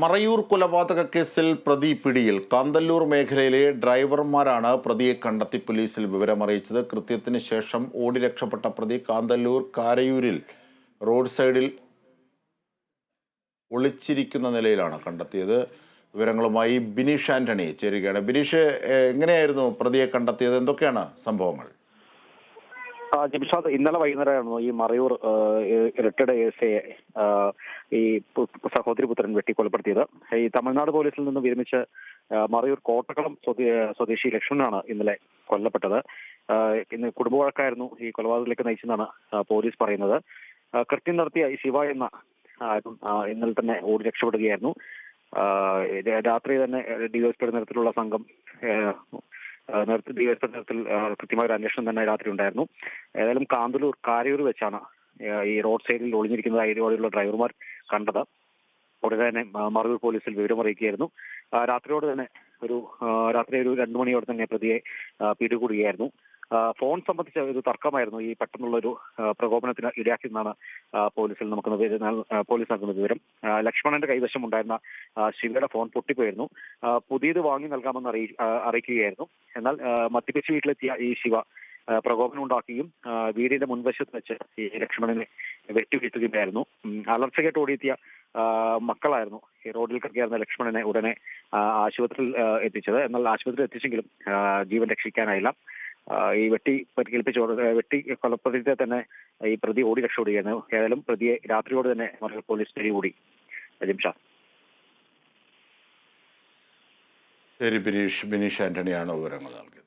മറയൂർ കൊലപാതക കേസിൽ പ്രതി പിടിയിൽ. കാന്തല്ലൂർ മേഖലയിലെ ഡ്രൈവർമാരാണ് പ്രതിയെ കണ്ടെത്തി പോലീസിൽ വിവരമറിയിച്ചത്. കൃത്യത്തിന് ശേഷം ഓടി രക്ഷപ്പെട്ട പ്രതി കാന്തല്ലൂർ കാരയൂരിൽ റോഡ് സൈഡിൽ ഒളിച്ചിരിക്കുന്ന നിലയിലാണ് കണ്ടെത്തിയത്. വിവരങ്ങളുമായി ബിനീഷ് ആന്റണി ചേരുകയാണ്. ബിനീഷ് എങ്ങനെയായിരുന്നു പ്രതിയെ കണ്ടെത്തിയത്? എന്തൊക്കെയാണ് സംഭവങ്ങൾ? ജിംഷാദ് ഇന്നലെ വൈകുന്നേരമായിരുന്നു ഈ മറയൂർ റിട്ടയർഡ് എസ് എ ഈ സഹോദരി പുത്രൻ വെട്ടിക്കൊലപ്പെടുത്തിയത്. ഈ തമിഴ്നാട് പോലീസിൽ നിന്ന് വിരമിച്ച് മറയൂർ കോട്ടക്കളം സ്വദേശി ലക്ഷ്മണനാണ് ഇന്നലെ കൊല്ലപ്പെട്ടത്. ഇന്ന് കുടുംബ വഴക്കായിരുന്നു ഈ കൊലപാതകത്തിലേക്ക് നയിച്ചെന്നാണ് പോലീസ് പറയുന്നത്. കൃത്യം നടത്തിയ ഈ ശിവ എന്ന ഇന്നലെ തന്നെ ഓടി രക്ഷപ്പെടുകയായിരുന്നു. രാത്രി തന്നെ ഡിവൈഎസ്പിയുടെ നേതൃത്വത്തിലുള്ള സംഘം ഡിവൈഎസ്പിയുടെ നേതൃത്വത്തിൽ കൃത്യമായ ഒരു അന്വേഷണം തന്നെ രാത്രി ഉണ്ടായിരുന്നു. ഏതായാലും കാന്തലൂർ കാരയൂർ വെച്ചാണ് ഈ റോഡ് സൈഡിൽ ഒളിഞ്ഞിരിക്കുന്നതായി ഇതുപോലെയുള്ള ഡ്രൈവർമാർ കണ്ടത്. ഉടനെ തന്നെ മറയൂർ പോലീസിൽ വിവരമറിയിക്കുകയായിരുന്നു രാത്രിയോട് തന്നെ ഒരു രാത്രി ഒരു രണ്ടു മണിയോടെ തന്നെ പ്രതിയെ പിടികൂടുകയായിരുന്നു. ഫോൺ സംബന്ധിച്ച ഒരു തർക്കമായിരുന്നു. ഈ പെട്ടെന്നുള്ള ഒരു പ്രകോപനത്തിന് ഇടയാക്കിയെന്നാണ് പോലീസിൽ നമുക്ക് പോലീസ് നൽകുന്ന വിവരം. ലക്ഷ്മണന്റെ കൈവശം ഉണ്ടായിരുന്ന ശിവയുടെ ഫോൺ പൊട്ടിപ്പോയിരുന്നു. പുതിയത് വാങ്ങി നൽകാമെന്ന് അറിയി അറിയിക്കുകയായിരുന്നു. എന്നാൽ മദ്യപിച്ച് വീട്ടിലെത്തിയ ഈ ശിവ പ്രകോപനം ഉണ്ടാക്കുകയും വീടിന്റെ മുൻവശത്ത് വെച്ച് ഈ ലക്ഷ്മണനെ വെട്ടിവീഴ്ത്തുകയായിരുന്നു അലർച്ചകേട്ട് അലർച്ച കേട്ട് ഓടിയെത്തിയ മക്കളായിരുന്നു. ഈ റോഡിൽ കിടക്കിയായിരുന്ന ലക്ഷ്മണനെ ഉടനെ ആശുപത്രിയിൽ എത്തിച്ചത്. എന്നാൽ ആശുപത്രിയിൽ എത്തിച്ചെങ്കിലും ജീവൻ രക്ഷിക്കാനായില്ല. ഈ വെട്ടി പരിക്കേൽപ്പിച്ച വെട്ടി കൊലപ്രതിയെ തന്നെ ഈ പ്രതി ഓടി രക്ഷപ്പെടുകയായിരുന്നു. ഏതായാലും പ്രതിയെ രാത്രിയോട് തന്നെ പോലീസ് പിടികൂടി. ജിംഷാ ശരി ബിനീഷ് ബിനീഷ് ആന്റണിയാണ് വിവരങ്ങൾ നൽകിയത്.